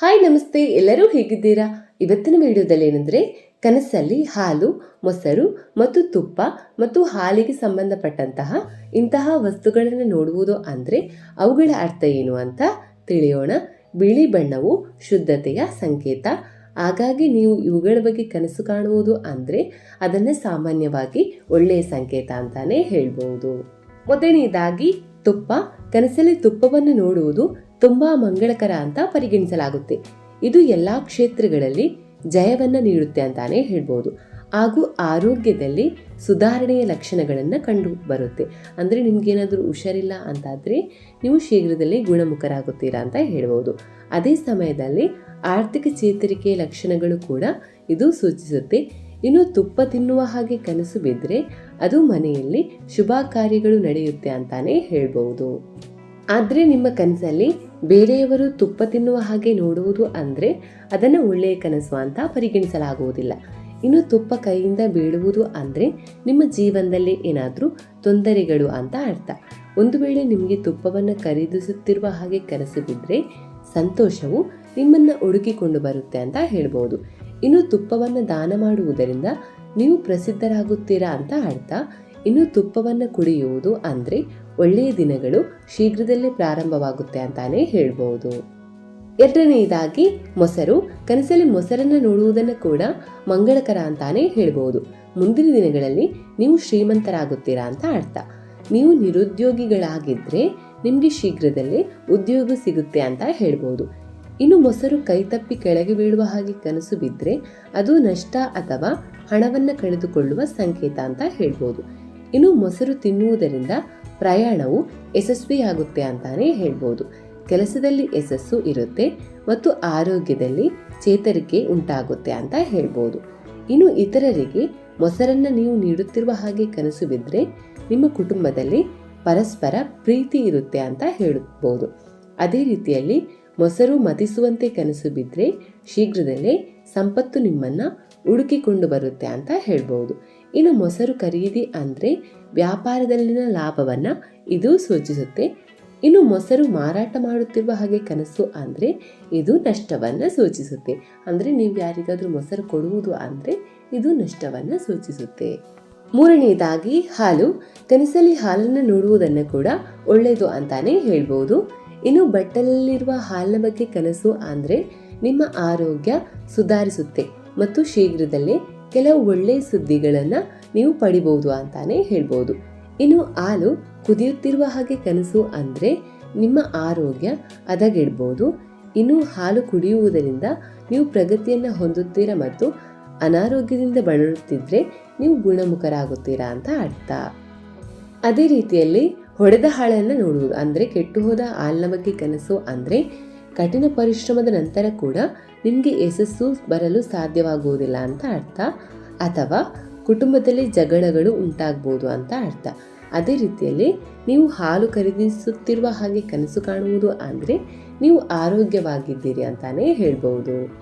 Hi ನಮಸ್ತೆ, ಎಲ್ಲರೂ ಹೇಗಿದ್ದೀರಾ? ಇವತ್ತಿನ ವಿಡಿಯೋದಲ್ಲಿ ಏನಂದ್ರೆ, ಕನಸಲ್ಲಿ ಹಾಲು, ಮೊಸರು ಮತ್ತು ತುಪ್ಪ ಮತ್ತು ಹಾಲಿಗೆ ಸಂಬಂಧಪಟ್ಟಂತಹ ಇಂತಹ ವಸ್ತುಗಳನ್ನು ನೋಡುವುದು ಅಂದ್ರೆ ಅವುಗಳ ಅರ್ಥ ಏನು ಅಂತ ತಿಳಿಯೋಣ. ಬಿಳಿ ಬಣ್ಣವು ಶುದ್ಧತೆಯ ಸಂಕೇತ. ಹಾಗಾಗಿ ನೀವು ಇವುಗಳ ಬಗ್ಗೆ ಕನಸು ಕಾಣುವುದು ಅಂದ್ರೆ ಅದನ್ನ ಸಾಮಾನ್ಯವಾಗಿ ಒಳ್ಳೆಯ ಸಂಕೇತ ಅಂತಾನೆ ಹೇಳ್ಬಹುದು ಮೊದಲನೇದಾಗಿ, ತುಪ್ಪ. ಕನಸಲ್ಲಿ ತುಪ್ಪವನ್ನು ನೋಡುವುದು ತುಂಬಾ ಮಂಗಳಕರ ಅಂತ ಪರಿಗಣಿಸಲಾಗುತ್ತೆ. ಇದು ಎಲ್ಲಾ ಕ್ಷೇತ್ರಗಳಲ್ಲಿ ಜಯವನ್ನ ನೀಡುತ್ತೆ ಅಂತಾನೆ ಹೇಳ್ಬೋದು. ಹಾಗೂ ಆರೋಗ್ಯದಲ್ಲಿ ಸುಧಾರಣೆಯ ಲಕ್ಷಣಗಳನ್ನು ಕಂಡು ಬರುತ್ತೆ. ಅಂದರೆ ನಿಮಗೇನಾದರೂ ಹುಷಾರಿಲ್ಲ ಅಂತಾದರೆ ನೀವು ಶೀಘ್ರದಲ್ಲೇ ಗುಣಮುಖರಾಗುತ್ತೀರಾ ಅಂತ ಹೇಳ್ಬೋದು. ಅದೇ ಸಮಯದಲ್ಲಿ ಆರ್ಥಿಕ ಚೇತರಿಕೆಯ ಲಕ್ಷಣಗಳು ಕೂಡ ಇದು ಸೂಚಿಸುತ್ತೆ. ಇನ್ನು ತುಪ್ಪ ತಿನ್ನುವ ಹಾಗೆ ಕನಸು ಬಿದ್ದರೆ ಅದು ಮನೆಯಲ್ಲಿ ಶುಭ ಕಾರ್ಯಗಳು ನಡೆಯುತ್ತೆ ಅಂತಾನೆ ಹೇಳ್ಬೋದು. ಆದರೆ ನಿಮ್ಮ ಕನಸಲ್ಲಿ ಬೇರೆಯವರು ತುಪ್ಪ ತಿನ್ನುವ ಹಾಗೆ ನೋಡುವುದು ಅಂದರೆ ಅದನ್ನು ಒಳ್ಳೆಯ ಕನಸು ಅಂತ ಪರಿಗಣಿಸಲಾಗುವುದಿಲ್ಲ. ಇನ್ನು ತುಪ್ಪ ಕೈಯಿಂದ ಬೀಳುವುದು ಅಂದರೆ ನಿಮ್ಮ ಜೀವನದಲ್ಲಿ ಏನಾದರೂ ತೊಂದರೆಗಳು ಅಂತ ಅರ್ಥ. ಒಂದು ವೇಳೆ ನಿಮಗೆ ತುಪ್ಪವನ್ನು ಖರೀದಿಸುತ್ತಿರುವ ಹಾಗೆ ಕನಸು ಬಿದ್ದರೆ ಸಂತೋಷವು ನಿಮ್ಮನ್ನು ಹುಡುಕಿಕೊಂಡು ಬರುತ್ತೆ ಅಂತ ಹೇಳ್ಬೋದು. ಇನ್ನು ತುಪ್ಪವನ್ನು ದಾನ ಮಾಡುವುದರಿಂದ ನೀವು ಪ್ರಸಿದ್ಧರಾಗುತ್ತೀರಾ ಅಂತ ಅರ್ಥ. ಇನ್ನು ತುಪ್ಪವನ್ನು ಕುಡಿಯುವುದು ಅಂದರೆ ಒಳ್ಳೆಯ ದಿನಗಳು ಶೀಘ್ರದಲ್ಲೇ ಪ್ರಾರಂಭವಾಗುತ್ತೆ ಅಂತಾನೆ ಹೇಳ್ಬೋದು. ಎರಡನೆಯದಾಗಿ, ಮೊಸರು, ಕನಸಲ್ಲಿ ಮೊಸರನ್ನು ನೋಡುವುದನ್ನು ಕೂಡ ಮಂಗಳಕರ ಅಂತಾನೆ ಹೇಳ್ಬೋದು. ಮುಂದಿನ ದಿನಗಳಲ್ಲಿ ನೀವು ಶ್ರೀಮಂತರಾಗುತ್ತೀರಾ ಅಂತ ಅರ್ಥ. ನೀವು ನಿರುದ್ಯೋಗಿಗಳಾಗಿದ್ರೆ ನಿಮಗೆ ಶೀಘ್ರದಲ್ಲೇ ಉದ್ಯೋಗ ಸಿಗುತ್ತೆ ಅಂತ ಹೇಳ್ಬೋದು. ಇನ್ನು ಮೊಸರು ಕೈತಪ್ಪಿ ಕೆಳಗೆ ಬೀಳುವ ಹಾಗೆ ಕನಸು ಬಿದ್ದರೆ ಅದು ನಷ್ಟ ಅಥವಾ ಹಣವನ್ನು ಕಳೆದುಕೊಳ್ಳುವ ಸಂಕೇತ ಅಂತ ಹೇಳ್ಬೋದು. ಇನ್ನು ಮೊಸರು ತಿನ್ನುವುದರಿಂದ ಪ್ರಯಾಣವು ಯಶಸ್ವಿಯಾಗುತ್ತೆ ಅಂತಾನೆ ಹೇಳ್ಬೋದು. ಕೆಲಸದಲ್ಲಿ ಯಶಸ್ಸು ಇರುತ್ತೆ ಮತ್ತು ಆರೋಗ್ಯದಲ್ಲಿ ಚೇತರಿಕೆ ಉಂಟಾಗುತ್ತೆ ಅಂತ ಹೇಳ್ಬೋದು. ಇನ್ನು ಇತರರಿಗೆ ಮೊಸರನ್ನ ನೀವು ನೀಡುತ್ತಿರುವ ಹಾಗೆ ಕನಸು ಬಿದ್ದರೆ ನಿಮ್ಮ ಕುಟುಂಬದಲ್ಲಿ ಪರಸ್ಪರ ಪ್ರೀತಿ ಇರುತ್ತೆ ಅಂತ ಹೇಳಬಹುದು ಅದೇ ರೀತಿಯಲ್ಲಿ ಮೊಸರು ಮತಿಸುವಂತೆ ಕನಸು ಬಿದ್ದರೆ ಶೀಘ್ರದಲ್ಲೇ ಸಂಪತ್ತು ನಿಮ್ಮನ್ನು ಹುಡುಕಿಕೊಂಡು ಬರುತ್ತೆ ಅಂತ ಹೇಳ್ಬೋದು. ಇನ್ನು ಮೊಸರು ಖರೀದಿ ಅಂದರೆ ವ್ಯಾಪಾರದಲ್ಲಿನ ಲಾಭವನ್ನ ಇದು ಸೂಚಿಸುತ್ತೆ. ಇನ್ನು ಮೊಸರು ಮಾರಾಟ ಮಾಡುತ್ತಿರುವ ಹಾಗೆ ಕನಸು ಅಂದರೆ ಇದು ನಷ್ಟವನ್ನು ಸೂಚಿಸುತ್ತೆ. ಅಂದರೆ ನೀವು ಯಾರಿಗಾದರೂ ಮೊಸರು ಕೊಡುವುದು ಅಂದರೆ ಇದು ನಷ್ಟವನ್ನು ಸೂಚಿಸುತ್ತೆ. ಮೂರನೆಯದಾಗಿ ಹಾಲು. ಕನಸಲ್ಲಿ ಹಾಲನ್ನು ನೋಡುವುದನ್ನು ಕೂಡ ಒಳ್ಳೆಯದು ಅಂತಾನೆ ಹೇಳ್ಬೋದು. ಇನ್ನು ಬಟ್ಟಲಲ್ಲಿರುವ ಹಾಲಿನ ಬಗ್ಗೆ ಕನಸು ಅಂದರೆ ನಿಮ್ಮ ಆರೋಗ್ಯ ಸುಧಾರಿಸುತ್ತೆ ಮತ್ತು ಶೀಘ್ರದಲ್ಲೇ ಕೆಲವು ಒಳ್ಳೆಯ ಸುದ್ದಿಗಳನ್ನು ನೀವು ಪಡಿಬಹುದು ಅಂತಾನೆ ಹೇಳ್ಬೋದು. ಇನ್ನು ಹಾಲು ಕುದಿಯುತ್ತಿರುವ ಹಾಗೆ ಕನಸು ಅಂದರೆ ನಿಮ್ಮ ಆರೋಗ್ಯ ಹದಗೆಡ್ಬೋದು. ಇನ್ನು ಹಾಲು ಕುಡಿಯುವುದರಿಂದ ನೀವು ಪ್ರಗತಿಯನ್ನು ಹೊಂದುತ್ತೀರಾ ಮತ್ತು ಅನಾರೋಗ್ಯದಿಂದ ಬಳಲುತ್ತಿದ್ದರೆ ನೀವು ಗುಣಮುಖರಾಗುತ್ತೀರಾ ಅಂತ ಅರ್ಥ. ಅದೇ ರೀತಿಯಲ್ಲಿ ಹೊಡೆದ ಹಾಳನ್ನು ನೋಡುವುದು ಅಂದರೆ ಕೆಟ್ಟು ಹೋದ ಹಾಲಿನ ಬಗ್ಗೆ ಕನಸು ಅಂದರೆ ಕಠಿಣ ಪರಿಶ್ರಮದ ನಂತರ ಕೂಡ ನಿಮಗೆ ಯಶಸ್ಸು ಬರಲು ಸಾಧ್ಯವಾಗುವುದಿಲ್ಲ ಅಂತ ಅರ್ಥ. ಅಥವಾ ಕುಟುಂಬದಲ್ಲಿ ಜಗಳಗಳು ಉಂಟಾಗ್ಬೋದು ಅಂತ ಅರ್ಥ. ಅದೇ ರೀತಿಯಲ್ಲಿ ನೀವು ಹಾಲು ಖರೀದಿಸುತ್ತಿರುವ ಹಾಗೆ ಕನಸು ಕಾಣುವುದು ಅಂದರೆ ನೀವು ಆರೋಗ್ಯವಾಗಿದ್ದೀರಿ ಅಂತಾನೆ ಹೇಳ್ಬೋದು.